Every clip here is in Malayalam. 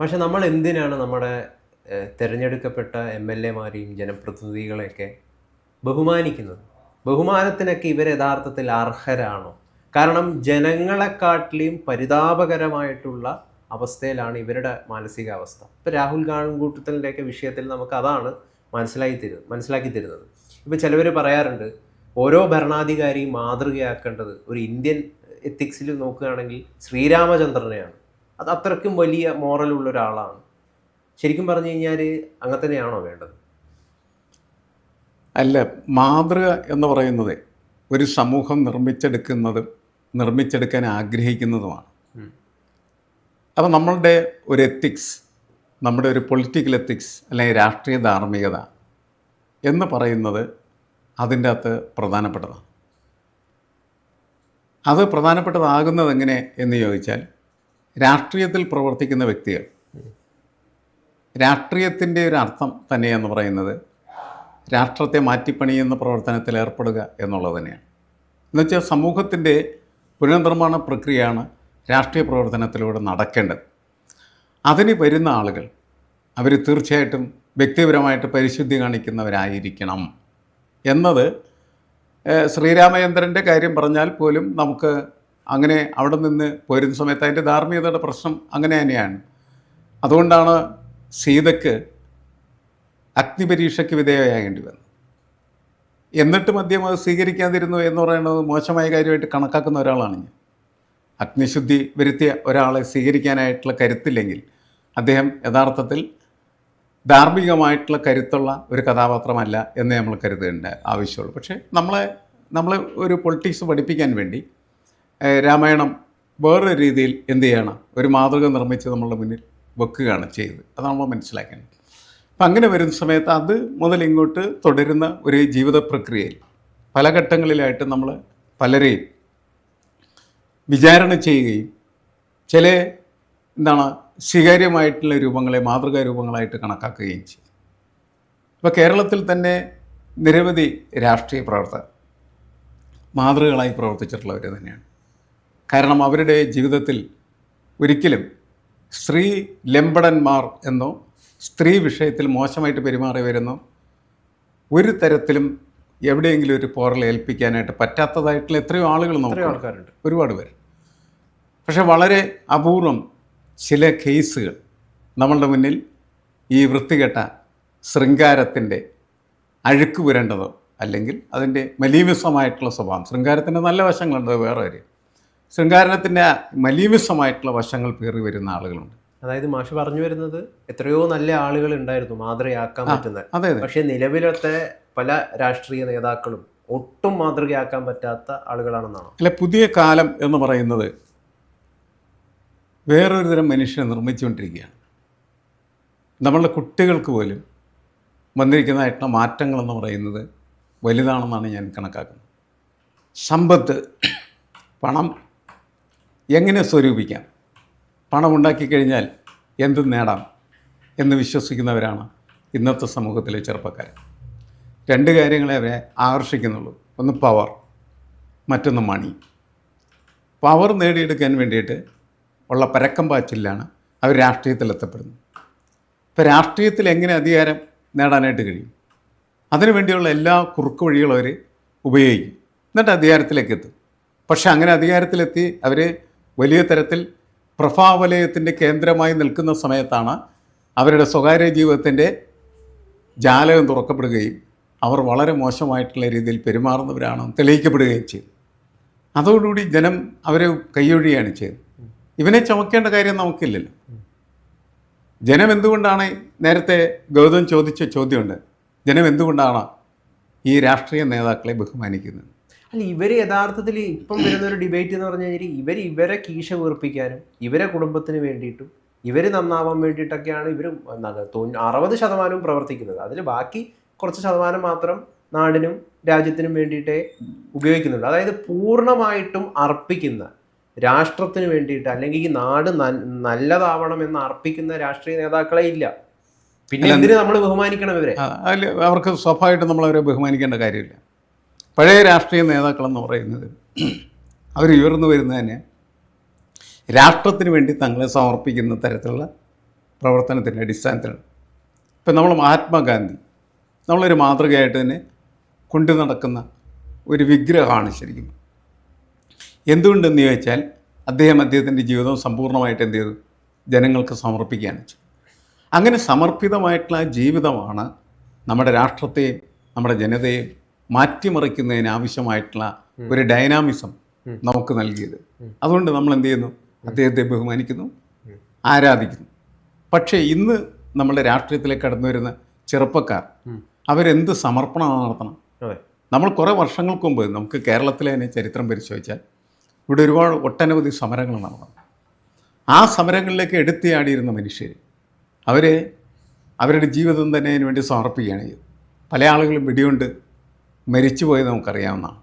പക്ഷെ നമ്മൾ എന്തിനാണ് നമ്മുടെ തിരഞ്ഞെടുക്കപ്പെട്ട എം എൽ എമാരെയും ജനപ്രതിനിധികളെയൊക്കെ ബഹുമാനിക്കുന്നത്? ബഹുമാനത്തിനൊക്കെ ഇവർ യഥാർത്ഥത്തിൽ അർഹരാണോ? കാരണം ജനങ്ങളെക്കാട്ടിലും പരിതാപകരമായിട്ടുള്ള അവസ്ഥയിലാണ് ഇവരുടെ മാനസികാവസ്ഥ. ഇപ്പം രാഹുൽ ഗാൺകൂട്ടത്തിന്റെയൊക്കെ വിഷയത്തിൽ നമുക്ക് അതാണ് മനസ്സിലാക്കി തരുന്നത് മനസ്സിലാക്കി തരുന്നത്. ഇപ്പം ചിലവർ പറയാറുണ്ട് ഓരോ ഭരണാധികാരിയും മാതൃകയാക്കേണ്ടത് ഒരു ഇന്ത്യൻ എത്തിക്സിൽ നോക്കുകയാണെങ്കിൽ ശ്രീരാമചന്ദ്രനെയാണ്. അത് അത്രയ്ക്കും വലിയ മോറലുള്ള ഒരാളാണ്. ശരിക്കും പറഞ്ഞു കഴിഞ്ഞാൽ അങ്ങനെ തന്നെയാണോ വേണ്ടത്? അല്ല മാതൃക എന്ന് പറയുന്നത് ഒരു സമൂഹം നിർമ്മിച്ചെടുക്കുന്നതും നിർമ്മിച്ചെടുക്കാൻ ആഗ്രഹിക്കുന്നതുമാണ്. അപ്പം അപ്പോൾ നമ്മളുടെ ഒരു എത്തിക്സ് നമ്മുടെ ഒരു പൊളിറ്റിക്കൽ എത്തിക്സ് അല്ലെങ്കിൽ രാഷ്ട്രീയ ധാർമ്മികത എന്ന് പറയുന്നത് അതിന്റെ അകത്ത് പ്രധാനപ്പെട്ടതാണ്. അത് പ്രധാനപ്പെട്ടതാകുന്നത് എങ്ങനെ എന്ന് ചോദിച്ചാൽ രാഷ്ട്രീയത്തിൽ പ്രവർത്തിക്കുന്ന വ്യക്തികൾ. രാഷ്ട്രീയത്തിന്റെ ഒരു അർത്ഥം തന്നെയെന്ന് പറയുന്നത് രാഷ്ട്രത്തെ മാറ്റിപ്പണിയുന്ന പ്രവർത്തനത്തിൽ ഏർപ്പെടുക എന്നുള്ളത് തന്നെയാണ്. എന്നുവെച്ചാൽ സമൂഹത്തിന്റെ പുനർനിർമ്മാണ പ്രക്രിയയാണ് രാഷ്ട്രീയ പ്രവർത്തനത്തിലൂടെ നടക്കേണ്ടത്. അതിന് വരുന്ന ആളുകൾ അവർ തീർച്ചയായിട്ടും വ്യക്തിപരമായിട്ട് പരിശുദ്ധി കാണിക്കുന്നവരായിരിക്കണം. എന്നത് ശ്രീരാമചന്ദ്രന്റെ കാര്യം പറഞ്ഞാൽ പോലും നമുക്ക് അങ്ങനെ അവിടെ നിന്ന് പോരുന്ന സമയത്ത് അതിന്റെ ധാർമ്മികതയുടെ പ്രശ്നം അങ്ങനെ തന്നെയാണ്. അതുകൊണ്ടാണ് സീതയ്ക്ക് അഗ്നിപരീക്ഷയ്ക്ക് വിധേയമാകേണ്ടി വന്നത്. എന്നിട്ട് മദ്യം അത് സ്വീകരിക്കാതിരുന്നു എന്ന് പറയുന്നത് മോശമായ കാര്യമായിട്ട് കണക്കാക്കുന്ന ഒരാളാണ് ഞാൻ. അഗ്നിശുദ്ധി വരുത്തിയ ഒരാളെ സ്വീകരിക്കാനായിട്ടുള്ള കരുത്തില്ലെങ്കിൽ അദ്ദേഹം യഥാർത്ഥത്തിൽ ധാർമ്മികമായിട്ടുള്ള കരുത്തുള്ള ഒരു കഥാപാത്രമല്ല എന്ന് നമ്മൾ കരുതേണ്ട ആവശ്യമുള്ളൂ. പക്ഷേ നമ്മളെ നമ്മളെ ഒരു പൊളിറ്റിക്സ് പഠിപ്പിക്കാൻ വേണ്ടി രാമായണം വേറൊരു രീതിയിൽ എന്ത് ചെയ്യണം? ഒരു മാതൃക നിർമ്മിച്ച് നമ്മളുടെ മുന്നിൽ വെക്കുകയാണ് ചെയ്തത്. അത് നമ്മൾ മനസ്സിലാക്കേണ്ടത്. അപ്പം അങ്ങനെ വരുന്ന സമയത്ത് അത് മുതൽ ഇങ്ങോട്ട് തുടരുന്ന ഒരു ജീവിത പ്രക്രിയയിൽ പല ഘട്ടങ്ങളിലായിട്ട് നമ്മൾ പലരെയും വിചാരണ ചെയ്യുകയും ചില എന്താണ് സ്വീകാര്യമായിട്ടുള്ള രൂപങ്ങളെ മാതൃകാ രൂപങ്ങളായിട്ട് കണക്കാക്കുകയും ചെയ്യും ഇപ്പോൾ കേരളത്തിൽ തന്നെ നിരവധി രാഷ്ട്രീയ പ്രവർത്തകർ മാതൃകകളായി പ്രവർത്തിച്ചിട്ടുള്ളവർ തന്നെയാണ്. കാരണം അവരുടെ ജീവിതത്തിൽ ഒരിക്കലും സ്ത്രീ ലംബടന്മാർ എന്നോ സ്ത്രീ വിഷയത്തിൽ മോശമായിട്ട് പെരുമാറിയവരെന്നോ ഒരു തരത്തിലും എവിടെയെങ്കിലും ഒരു പോറൽ ഏൽപ്പിക്കാനായിട്ട് പറ്റാത്തതായിട്ടുള്ള എത്രയോ ആളുകൾ നമുക്ക് ആൾക്കാരുണ്ട്. ഒരുപാട് പേര്. പക്ഷെ വളരെ അപൂർവം ചില കേസുകൾ നമ്മളുടെ മുന്നിൽ ഈ വൃത്തികെട്ട ശൃംഗാരത്തിന്റെ അഴുക്ക് പുരേണ്ടതോ അല്ലെങ്കിൽ അതിന്റെ മലീമിസമായിട്ടുള്ള സ്വഭാവം. ശൃംഗാരത്തിന്റെ നല്ല വശങ്ങളുണ്ട് വേറെ കാര്യം. ശൃംഗാരത്തിന്റെ മലീമിസമായിട്ടുള്ള വശങ്ങൾ പേറി വരുന്ന ആളുകളുണ്ട്. അതായത് മാഷ് പറഞ്ഞു വരുന്നത് എത്രയോ നല്ല ആളുകൾ ഉണ്ടായിരുന്നു മാതൃകയാക്കാൻ പറ്റുന്ന അതെ അതെ. പക്ഷേ നിലവിലത്തെ പല രാഷ്ട്രീയ നേതാക്കളും ഒട്ടും മാതൃകയാക്കാൻ പറ്റാത്ത ആളുകളാണെന്നാണ്? അല്ല പുതിയ കാലം എന്ന് പറയുന്നത് വേറൊരു തരം മനുഷ്യനെ നിർമ്മിച്ചുകൊണ്ടിരിക്കുകയാണ്. നമ്മളുടെ കുട്ടികൾക്ക് പോലും വന്നിരിക്കുന്നതായിട്ടുള്ള മാറ്റങ്ങളെന്ന് പറയുന്നത് വലുതാണെന്നാണ് ഞാൻ കണക്കാക്കുന്നത്. സമ്പത്ത് പണം എങ്ങനെ സ്വരൂപിക്കാം? പണം ഉണ്ടാക്കി കഴിഞ്ഞാൽ എന്തും നേടാം എന്ന് വിശ്വസിക്കുന്നവരാണ് ഇന്നത്തെ സമൂഹത്തിലെ ചെറുപ്പക്കാർ രണ്ട് കാര്യങ്ങളെ അവരെ ആകർഷിക്കുന്നുള്ളൂ. ഒന്ന് പവർ മറ്റൊന്ന് മണി പവർ നേടിയെടുക്കാൻ വേണ്ടിയിട്ട് ഉള്ള പരക്കം പാച്ചിലാണ് അവർ രാഷ്ട്രീയത്തിൽ എത്തപ്പെടുന്നത് ഇപ്പോൾ രാഷ്ട്രീയത്തിൽ എങ്ങനെ അധികാരം നേടാനായിട്ട് കഴിയും? അതിനു വേണ്ടിയുള്ള എല്ലാ കുറുക്കു വഴികളും അവർ ഉപയോഗിക്കും. എന്നിട്ട് അധികാരത്തിലേക്ക് എത്തും. പക്ഷേ അങ്ങനെ അധികാരത്തിലെത്തി അവർ വലിയ തരത്തിൽ പ്രഭാവലയത്തിന്റെ കേന്ദ്രമായി നിൽക്കുന്ന സമയത്താണ് അവരുടെ സ്വകാര്യ ജീവിതത്തിന്റെ ജാലകം തുറക്കപ്പെടുകയും അവർ വളരെ മോശമായിട്ടുള്ള രീതിയിൽ പെരുമാറുന്നവരാണെന്ന് തെളിയിക്കപ്പെടുകയും ചെയ്തു. അതോടുകൂടി ജനം അവരെ കൈയൊഴിയാണ് ചെയ്തത്. ഇവനെ ചുമക്കേണ്ട കാര്യം നമുക്കില്ലല്ലോ. ജനം എന്തുകൊണ്ടാണ് നേരത്തെ ഗൗതം ചോദിച്ച ചോദ്യമുണ്ട്? ജനം എന്തുകൊണ്ടാണ് ഈ രാഷ്ട്രീയ നേതാക്കളെ ബഹുമാനിക്കുന്നത്? അല്ല ഇവർ യഥാർത്ഥത്തിൽ ഇപ്പം വരുന്ന ഒരു ഡിബേറ്റ് എന്ന് പറഞ്ഞു കഴിഞ്ഞാൽ ഇവർ ഇവരെ കീശ വീർപ്പിക്കാനും ഇവരെ കുടുംബത്തിന് വേണ്ടിയിട്ടും ഇവർ നന്നാവാൻ വേണ്ടിയിട്ടൊക്കെയാണ് ഇവർ അറുപത് ശതമാനവും പ്രവർത്തിക്കുന്നത്. അതിൽ ബാക്കി കുറച്ച് ശതമാനം മാത്രം നാടിനും രാജ്യത്തിനും വേണ്ടിയിട്ടേ ഉപയോഗിക്കുന്നുണ്ട് അതായത് പൂർണമായിട്ടും അർപ്പിക്കുന്ന രാഷ്ട്രത്തിന് വേണ്ടിയിട്ട് അല്ലെങ്കിൽ ഈ നാട് നല്ലതാവണം എന്ന് അർപ്പിക്കുന്ന രാഷ്ട്രീയ നേതാക്കളെ ഇല്ല. പിന്നെ എന്തിനു നമ്മൾ ബഹുമാനിക്കണം ഇവരെ? അവർക്ക് സ്വാഭാവികമായിട്ടും നമ്മളവരെ ബഹുമാനിക്കേണ്ട കാര്യമില്ല. പഴയ രാഷ്ട്രീയ നേതാക്കളെന്ന് പറയുന്നത് അവർ ഉയർന്നു വരുന്നതിന് രാഷ്ട്രത്തിന് വേണ്ടി തങ്ങളെ സമർപ്പിക്കുന്ന തരത്തിലുള്ള പ്രവർത്തനത്തിന്റെ അടിസ്ഥാനത്തിലാണ്. ഇപ്പം നമ്മൾ മഹാത്മാഗാന്ധി നമ്മളൊരു മാതൃകയായിട്ട് തന്നെ കൊണ്ടു നടക്കുന്ന ഒരു വിഗ്രഹമാണ് ശരിക്കും. എന്തുകൊണ്ടെന്ന് ചോദിച്ചാൽ അദ്ദേഹം അദ്ദേഹത്തിന്റെ ജീവിതം സമ്പൂർണമായിട്ട് എന്ത് ചെയ്തു? ജനങ്ങൾക്ക് സമർപ്പിക്കുകയാണ് അങ്ങനെ സമർപ്പിതമായിട്ടുള്ള ജീവിതമാണ് നമ്മുടെ രാഷ്ട്രത്തെയും നമ്മുടെ ജനതയെയും മാറ്റിമറിക്കുന്നതിന് ആവശ്യമായിട്ടുള്ള ഒരു ഡൈനാമിസം നമുക്ക് നൽകിയത്. അതുകൊണ്ട് നമ്മൾ എന്ത് ചെയ്യുന്നു? അദ്ദേഹത്തെ ബഹുമാനിക്കുന്നു ആരാധിക്കുന്നു. പക്ഷേ ഇന്ന് നമ്മുടെ രാഷ്ട്രീയത്തിലേക്ക് കടന്നു വരുന്ന ചെറുപ്പക്കാർ അവരെന്ത് സമർപ്പണമാണ് നടത്തണം? നമ്മൾ കുറേ വർഷങ്ങൾക്ക് മുമ്പ് നമുക്ക് കേരളത്തിലെ തന്നെ ചരിത്രം പരിശോധിച്ചാൽ ഇവിടെ ഒരുപാട് ഒട്ടനവധി സമരങ്ങൾ നടന്നു. ആ സമരങ്ങളിലേക്ക് എടുത്തിയാടിയിരുന്ന മനുഷ്യർ അവരെ അവരുടെ ജീവിതം തന്നെ അതിന് വേണ്ടി സമർപ്പിക്കുകയാണ് ചെയ്തത്. പല ആളുകളും വെടികൊണ്ട് മരിച്ചുപോയത് നമുക്കറിയാവുന്നതാണ്.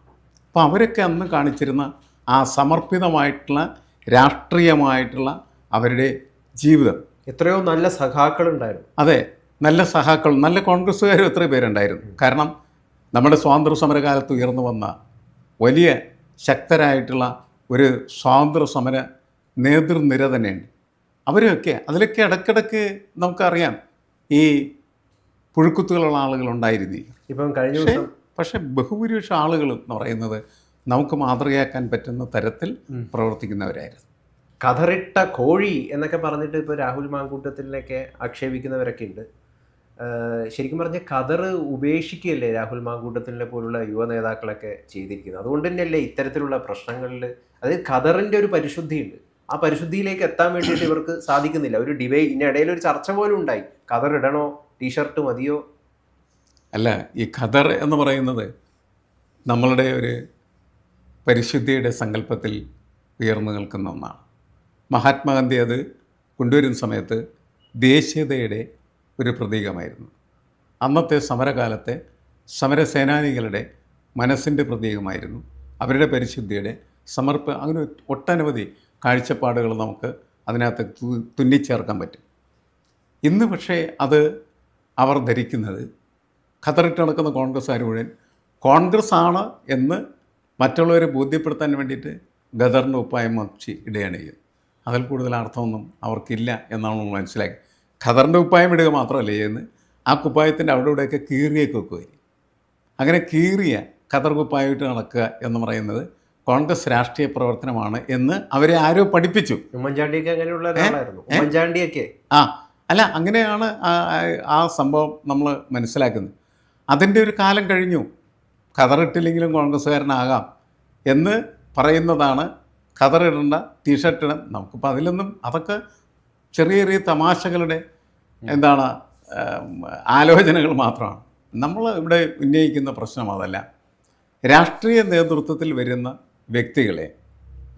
അപ്പോൾ അവരൊക്കെ അന്ന് കാണിച്ചിരുന്ന ആ സമർപ്പിതമായിട്ടുള്ള രാഷ്ട്രീയമായിട്ടുള്ള അവരുടെ ജീവിതം. എത്രയോ നല്ല സഖാക്കളുണ്ടായിരുന്നു. അതെ നല്ല സഹാക്കൾ നല്ല കോൺഗ്രസ്സുകാരും എത്ര പേരുണ്ടായിരുന്നു. കാരണം നമ്മുടെ സ്വാതന്ത്ര്യ സമരകാലത്ത് ഉയർന്നു വന്ന വലിയ ശക്തരായിട്ടുള്ള ഒരു സ്വാതന്ത്ര്യ സമര നേതൃനിര തന്നെയുണ്ട്. അവരൊക്കെ അതിലൊക്കെ ഇടയ്ക്കിടയ്ക്ക് നമുക്കറിയാം ഈ പുഴുക്കുത്തുകളുള്ള ആളുകളുണ്ടായിരുന്നു ഇപ്പം കഴിഞ്ഞ ദിവസം പക്ഷേ ബഹുഭൂരിപക്ഷം ആളുകൾ എന്ന് പറയുന്നത് നമുക്ക് മാതൃകയാക്കാൻ പറ്റുന്ന തരത്തിൽ പ്രവർത്തിക്കുന്നവരായിരുന്നു. കഥറിട്ട കോഴി എന്നൊക്കെ പറഞ്ഞിട്ട് ഇപ്പോൾ രാഹുൽ മാങ്കൂട്ടത്തിലൊക്കെ ആക്ഷേപിക്കുന്നവരൊക്കെ ഉണ്ട്. ശരിക്കും പറഞ്ഞ ഖദർ ഉപേക്ഷിക്കുകയല്ലേ രാഹുൽ മാങ്കൂട്ടത്തിനെ പോലുള്ള യുവ നേതാക്കളൊക്കെ ചെയ്തിരിക്കുന്നത്? അതുകൊണ്ട് തന്നെയല്ലേ ഇത്തരത്തിലുള്ള പ്രശ്നങ്ങളിൽ അതായത് ഖദറിന്റെ ഒരു പരിശുദ്ധിയുണ്ട്. ആ പരിശുദ്ധിയിലേക്ക് എത്താൻ വേണ്ടിയിട്ട് ഇവർക്ക് സാധിക്കുന്നില്ല. ഒരു ഡിബേ ഇതിനിടയിൽ ഒരു ചർച്ച പോലും ഉണ്ടായി. ഖദർ ഇടണോ ടീഷർട്ട് മതിയോ അല്ല ഈ ഖദർ എന്ന് പറയുന്നത് നമ്മളുടെ ഒരു പരിശുദ്ധിയുടെ സങ്കല്പത്തിൽ ഉയർന്നു നിൽക്കുന്ന ഒന്നാണ്. മഹാത്മാഗാന്ധി അത് കൊണ്ടുവരുന്ന സമയത്ത് ദേശീയതയുടെ ഒരു പ്രതീകമായിരുന്നു. അന്നത്തെ സമരകാലത്തെ സമരസേനാനികളുടെ മനസ്സിന്റെ പ്രതീകമായിരുന്നു. അവരുടെ പരിശുദ്ധിയുടെ സമർപ്പ അങ്ങനെ ഒട്ടനവധി കാഴ്ചപ്പാടുകൾ നമുക്ക് അതിനകത്ത് തുന്നിച്ചേർക്കാൻ പറ്റും. ഇന്ന് പക്ഷേ അത് അവർ ധരിക്കുന്നത് ഖത്തറിട്ട് നടക്കുന്ന കോൺഗ്രസ്സുകാർ മുഴുവൻ. കോൺഗ്രസ് ആണ് എന്ന് മറ്റുള്ളവരെ ബോധ്യപ്പെടുത്താൻ വേണ്ടിയിട്ട് ഗദറിന്റെ ഉപ്പായ മറിച്ച് ഇടുകയാണ് ചെയ്യുന്നത്. അതിൽ കൂടുതൽ അർത്ഥമൊന്നും അവർക്കില്ല എന്നാണ് നമ്മൾ മനസ്സിലാക്കി. ഖദറിന്റെ ഉപ്പായം ഇടുക മാത്രമല്ല ചെയ്യുന്നത്. ആ കുപ്പായത്തിന്റെ അവിടെ ഇവിടെയൊക്കെ കീറിയൊക്കെ വെക്കുകയും അങ്ങനെ കീറിയ ഖദർ കുപ്പായമായിട്ട് നടക്കുക എന്ന് പറയുന്നത് കോൺഗ്രസ് രാഷ്ട്രീയ പ്രവർത്തനമാണ് എന്ന് അവരെ ആരോ പഠിപ്പിച്ചു. ഉമ്മൻചാണ്ടിയൊക്കെ അങ്ങനെയുള്ള ഉമ്മൻചാണ്ടിയൊക്കെ. ആ അല്ല അങ്ങനെയാണ് ആ സംഭവം നമ്മൾ മനസ്സിലാക്കുന്നത്. അതിന്റെ ഒരു കാലം കഴിഞ്ഞു. ഖതറിട്ടില്ലെങ്കിലും കോൺഗ്രസ്സുകാരനാകാം എന്ന് പറയുന്നതാണ് ഖതറിടേണ്ട ടീഷർട്ട് ഇടണം നമുക്കിപ്പോൾ അതിലൊന്നും അതൊക്കെ ചെറിയ ചെറിയ തമാശകളുടെ എന്താണ് ആലോചനകൾ മാത്രമാണ്. നമ്മൾ ഇവിടെ ഉന്നയിക്കുന്ന പ്രശ്നം അതല്ല. രാഷ്ട്രീയ നേതൃത്വത്തിൽ വരുന്ന വ്യക്തികളെ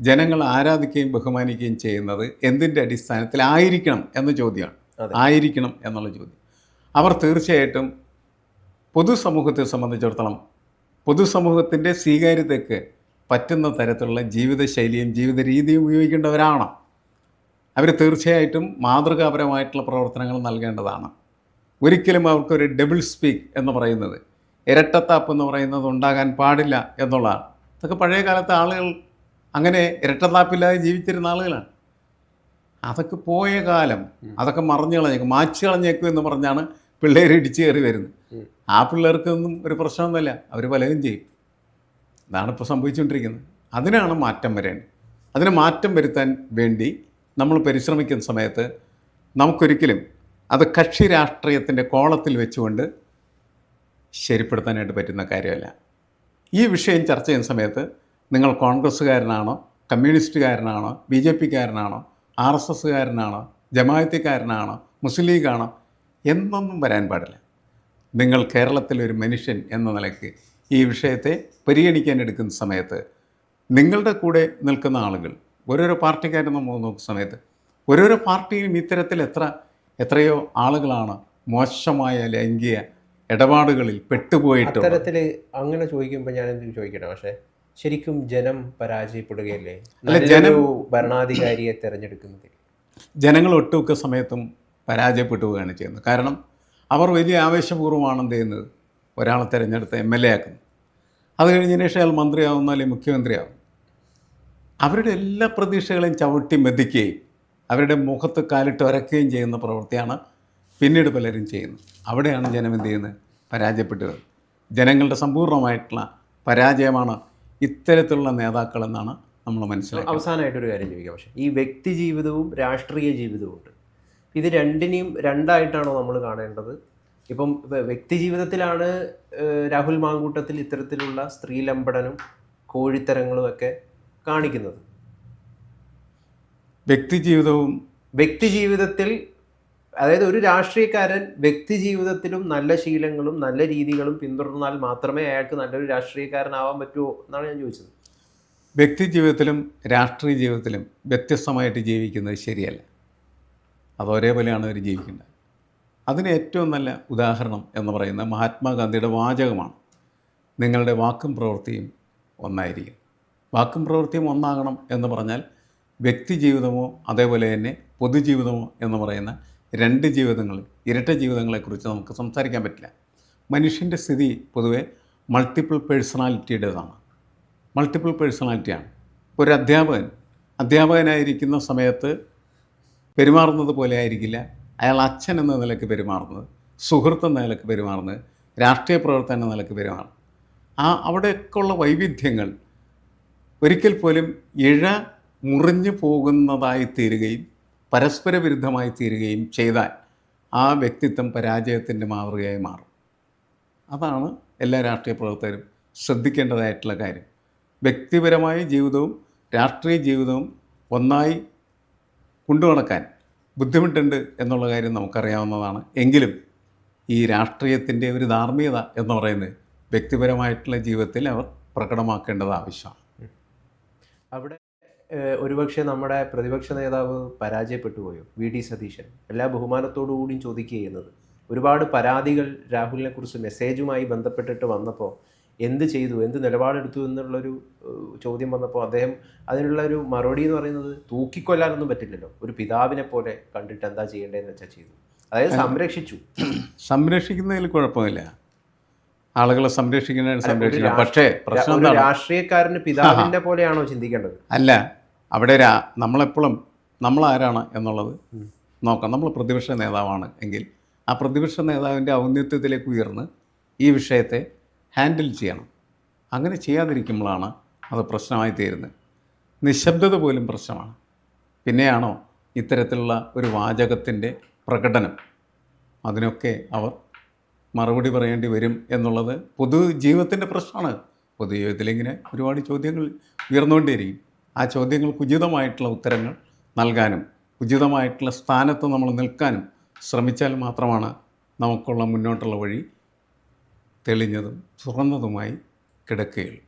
ജനങ്ങൾ ആരാധിക്കുകയും ബഹുമാനിക്കുകയും ചെയ്യുന്നത് എന്തിന്റെ അടിസ്ഥാനത്തിലായിരിക്കണം എന്ന ചോദ്യമാണ്. ആയിരിക്കണം എന്നുള്ള ചോദ്യം. അവർ തീർച്ചയായിട്ടും പൊതുസമൂഹത്തെ സംബന്ധിച്ചിടത്തോളം പൊതുസമൂഹത്തിന്റെ സ്വീകാര്യതയ്ക്ക് പറ്റുന്ന തരത്തിലുള്ള ജീവിതശൈലിയും ജീവിത രീതിയും ഉപയോഗിക്കേണ്ടവരാണ്. അവർ തീർച്ചയായിട്ടും മാതൃകാപരമായിട്ടുള്ള പ്രവർത്തനങ്ങൾ നൽകേണ്ടതാണ്. ഒരിക്കലും അവർക്കൊരു ഡബിൾ സ്പീക്ക് എന്ന് പറയുന്നത് ഇരട്ടത്താപ്പ് എന്ന് പറയുന്നത് ഉണ്ടാകാൻ പാടില്ല എന്നുള്ളതാണ്. ഇതൊക്കെ പഴയ കാലത്തെ ആളുകൾ അങ്ങനെ ഇരട്ടത്താപ്പില്ലാതെ ജീവിച്ചിരുന്ന ആളുകളാണ്. അതൊക്കെ പോയ കാലം അതൊക്കെ മറിഞ്ഞു കളഞ്ഞേക്കും മാച്ചു കളഞ്ഞേക്കും എന്ന് പറഞ്ഞാണ് പിള്ളേർ ഇടിച്ചു കയറി വരുന്നത്. ആ പിള്ളേർക്കൊന്നും ഒരു പ്രശ്നമൊന്നുമില്ല. അവർ പലതും ചെയ്യും. അതാണ് ഇപ്പോൾ സംഭവിച്ചുകൊണ്ടിരിക്കുന്നത്. അതിനാണ് മാറ്റം വരേണ്ടത്. അതിന് മാറ്റം വരുത്താൻ വേണ്ടി നമ്മൾ പരിശ്രമിക്കുന്ന സമയത്ത് നമുക്കൊരിക്കലും അത് കക്ഷി രാഷ്ട്രീയത്തിന്റെ കോളത്തിൽ വെച്ചുകൊണ്ട് ശരിപ്പെടുത്താനായിട്ട് പറ്റുന്ന കാര്യമല്ല. ഈ വിഷയം ചർച്ച ചെയ്യുന്ന സമയത്ത് നിങ്ങൾ കോൺഗ്രസ്സുകാരനാണോ കമ്മ്യൂണിസ്റ്റുകാരനാണോ ബി ജെ പിക്കാരനാണോ ആർ എസ് എസ്സുകാരനാണോ ജമായത്തിക്കാരനാണോ മുസ്ലിം ലീഗാണോ എന്നൊന്നും വരാൻ പാടില്ല. നിങ്ങൾ കേരളത്തിലെ ഒരു മനുഷ്യൻ എന്ന നിലയ്ക്ക് ഈ വിഷയത്തെ പരിഗണിക്കാൻ എടുക്കുന്ന സമയത്ത് നിങ്ങളുടെ കൂടെ നിൽക്കുന്ന ആളുകൾ ഓരോരോ പാർട്ടിക്കാരും നമ്മൾ നോക്കുന്ന സമയത്ത് ഓരോരോ പാർട്ടിയിലും ഇത്തരത്തിൽ എത്ര എത്രയോ ആളുകളാണ് മോശമായ ലൈംഗിക ഇടപാടുകളിൽ പെട്ടുപോയിട്ട് അത്തരത്തിൽ അങ്ങനെ ചോദിക്കുമ്പോൾ ഞാൻ എന്തെങ്കിലും ചോദിക്കട്ടെ? പക്ഷേ ശരിക്കും ജനം പരാജയപ്പെടുകയല്ലേ? അല്ല, ജനം- ഭരണാധികാരിയെ തിരഞ്ഞെടുക്കുന്നത് ജനങ്ങൾ ഒട്ടുമിക്ക സമയത്തും പരാജയപ്പെട്ടു പോവുകയാണ് ചെയ്യുന്നത്. കാരണം അവർ വലിയ ആവേശപൂർവമാണ് എന്ത് ചെയ്യുന്നത്? ഒരാളെ തിരഞ്ഞെടുത്ത് എം എൽ എ ആക്കുന്നു. അത് കഴിഞ്ഞതിന് ശേഷം അയാൾ മന്ത്രിയാവുന്ന അല്ലെങ്കിൽ മുഖ്യമന്ത്രിയാവും. അവരുടെ എല്ലാ പ്രതീക്ഷകളെയും ചവിട്ടി മെതിക്കുകയും അവരുടെ മുഖത്ത് കാലിട്ട് ഒരക്കുകയും ചെയ്യുന്ന പ്രവൃത്തിയാണ് പിന്നീട് പലരും ചെയ്യുന്നത്. അവിടെയാണ് ജനം എന്ത് ചെയ്യുന്നത്? പരാജയപ്പെട്ടു വരുന്നത് ജനങ്ങളുടെ സമ്പൂർണമായിട്ടുള്ള പരാജയമാണ് ഇത്തരത്തിലുള്ള നേതാക്കളെന്നാണ് നമ്മൾ മനസ്സിലാക്കുന്നത്. അവസാനമായിട്ടൊരു കാര്യം ചോദിക്കാം. പക്ഷേ ഈ വ്യക്തി ജീവിതവും രാഷ്ട്രീയ ജീവിതവും ഉണ്ട്. ഇത് രണ്ടിനെയും രണ്ടായിട്ടാണോ നമ്മൾ കാണേണ്ടത്? ഇപ്പം വ്യക്തിജീവിതത്തിലാണ് വ്യക്തി ജീവിതത്തിലാണ് രാഹുൽ മാങ്കൂട്ടത്തിൽ ഇത്തരത്തിലുള്ള സ്ത്രീലമ്പടനും കോഴിത്തരങ്ങളും ഒക്കെ കാണിക്കുന്നത്. വ്യക്തി ജീവിതവും വ്യക്തി ജീവിതത്തിൽ അതായത് ഒരു രാഷ്ട്രീയക്കാരൻ വ്യക്തി ജീവിതത്തിലും നല്ല ശീലങ്ങളും നല്ല രീതികളും പിന്തുടർന്നാൽ മാത്രമേ അയാൾക്ക് നല്ലൊരു രാഷ്ട്രീയക്കാരനാവാൻ പറ്റുമോ എന്നാണ് ഞാൻ ചോദിച്ചത്. വ്യക്തി ജീവിതത്തിലും രാഷ്ട്രീയ ജീവിതത്തിലും വ്യത്യസ്തമായിട്ട് ജീവിക്കുന്നത് ശരിയല്ല. അത് ഒരേപോലെയാണ് അവർ ജീവിക്കേണ്ടത്. അതിന് ഏറ്റവും നല്ല ഉദാഹരണം എന്ന് പറയുന്നത് മഹാത്മാഗാന്ധിയുടെ വാചകമാണ് നിങ്ങളുടെ വാക്കും പ്രവൃത്തിയും ഒന്നായിരിക്കും. വാക്കും പ്രവൃത്തിയും ഒന്നാകണം എന്ന് പറഞ്ഞാൽ വ്യക്തി ജീവിതമോ അതേപോലെ തന്നെ പൊതുജീവിതമോ എന്ന് പറയുന്ന രണ്ട് ജീവിതങ്ങൾ ഇരട്ട ജീവിതങ്ങളെക്കുറിച്ച് നമുക്ക് സംസാരിക്കാൻ പറ്റില്ല. മനുഷ്യന്റെ സ്ഥിതി പൊതുവെ മൾട്ടിപ്പിൾ പേഴ്സണാലിറ്റിയുടേതാണ് മൾട്ടിപ്പിൾ പേഴ്സണാലിറ്റിയാണ് ഒരു അധ്യാപകൻ അധ്യാപകനായിരിക്കുന്ന സമയത്ത് പെരുമാറുന്നത് പോലെ ആയിരിക്കില്ല. അയാൾ അച്ഛൻ എന്ന നിലയ്ക്ക് പെരുമാറുന്നത് സുഹൃത്ത് എന്ന നിലയ്ക്ക് പെരുമാറുന്നത് രാഷ്ട്രീയ പ്രവർത്തനം എന്ന നിലയ്ക്ക് പെരുമാറുന്നത്. ആ അവിടെയൊക്കെയുള്ള വൈവിധ്യങ്ങൾ ഒരിക്കൽ പോലും ഇഴ മുറിഞ്ഞു പോകുന്നതായി തീരുകയും പരസ്പര വിരുദ്ധമായി തീരുകയും ചെയ്താൽ ആ വ്യക്തിത്വം പരാജയത്തിന്റെ മാതൃകയായി മാറും. അതാണ് എല്ലാ രാഷ്ട്രീയ പ്രവർത്തകരും ശ്രദ്ധിക്കേണ്ടതായിട്ടുള്ള കാര്യം. വ്യക്തിപരമായ ജീവിതവും രാഷ്ട്രീയ ജീവിതവും ഒന്നായി കൊണ്ടുനടക്കാൻ ബുദ്ധിമുട്ടുണ്ട് എന്നുള്ള കാര്യം നമുക്കറിയാവുന്നതാണ്. എങ്കിലും ഈ രാഷ്ട്രീയത്തിന്റെ ഒരു ധാർമ്മികത എന്ന് പറയുന്നത് വ്യക്തിപരമായിട്ടുള്ള ജീവിതത്തിൽ അവർ പ്രകടമാക്കേണ്ടത് ആവശ്യമാണ്. അവിടെ ഒരുപക്ഷെ നമ്മുടെ പ്രതിപക്ഷ നേതാവ് പരാജയപ്പെട്ടു പോയോ? V D Satheesan. എല്ലാ ബഹുമാനത്തോടു കൂടിയും ചോദിക്കുക ചെയ്യുന്നത് ഒരുപാട് പരാതികൾ രാഹുലിനെ കുറിച്ച് മെസ്സേജുമായി ബന്ധപ്പെട്ടിട്ട് വന്നപ്പോൾ എന്ത് ചെയ്തു എന്ത് നിലപാടെടുത്തു എന്നുള്ളൊരു ചോദ്യം വന്നപ്പോൾ അദ്ദേഹം അതിനുള്ള ഒരു മറുപടി എന്ന് പറയുന്നത് തൂക്കിക്കൊല്ലാനൊന്നും പറ്റില്ലല്ലോ. ഒരു പിതാവിനെ പോലെ കണ്ടിട്ട് എന്താ ചെയ്യേണ്ടതെന്ന് വെച്ചാൽ ചെയ്തു. അതായത് സംരക്ഷിച്ചു. സംരക്ഷിക്കുന്നതിൽ കുഴപ്പമില്ല ആളുകളെ സംരക്ഷിക്കുന്നതിന് സംരക്ഷിക്കണം. പക്ഷേ പ്രശ്നം രാഷ്ട്രീയക്കാരന് പിതാവിന്റെ പോലെയാണോ ചിന്തിക്കേണ്ടത്? അല്ല അവിടെ രാ നമ്മളെപ്പോഴും നമ്മളാരാണ് എന്നുള്ളത് നോക്കാം. നമ്മൾ പ്രതിപക്ഷ നേതാവാണ് എങ്കിൽ ആ പ്രതിപക്ഷ നേതാവിന്റെ ഔന്നത്യത്തിലേക്ക് ഉയർന്ന് ഈ വിഷയത്തെ ഹാൻഡിൽ ചെയ്യണം. അങ്ങനെ ചെയ്യാതിരിക്കുമ്പോഴാണ് അത് പ്രശ്നമായി തീരുന്നത്. നിശബ്ദത പോലും പ്രശ്നമാണ്. പിന്നെയാണോ ഇത്തരത്തിലുള്ള ഒരു വാചകത്തിന്റെ പ്രകടനം? അതിനൊക്കെ അവർ മറുപടി പറയേണ്ടി വരും എന്നുള്ളത് പൊതുജീവിതത്തിന്റെ പ്രശ്നമാണ്. പൊതുജീവിതത്തിൽ ഇങ്ങനെ ഒരുപാട് ചോദ്യങ്ങൾ ഉയർന്നുകൊണ്ടേയിരിക്കും. ആ ചോദ്യങ്ങൾക്ക് ഉചിതമായിട്ടുള്ള ഉത്തരങ്ങൾ നൽകാനും ഉചിതമായിട്ടുള്ള സ്ഥാനത്ത് നമ്മൾ നിൽക്കാനും ശ്രമിച്ചാൽ മാത്രമാണ് നമുക്കുള്ള മുന്നോട്ടുള്ള വഴി തെളിഞ്ഞതും തുറന്നതുമായി കിടക്കുകയുള്ളൂ.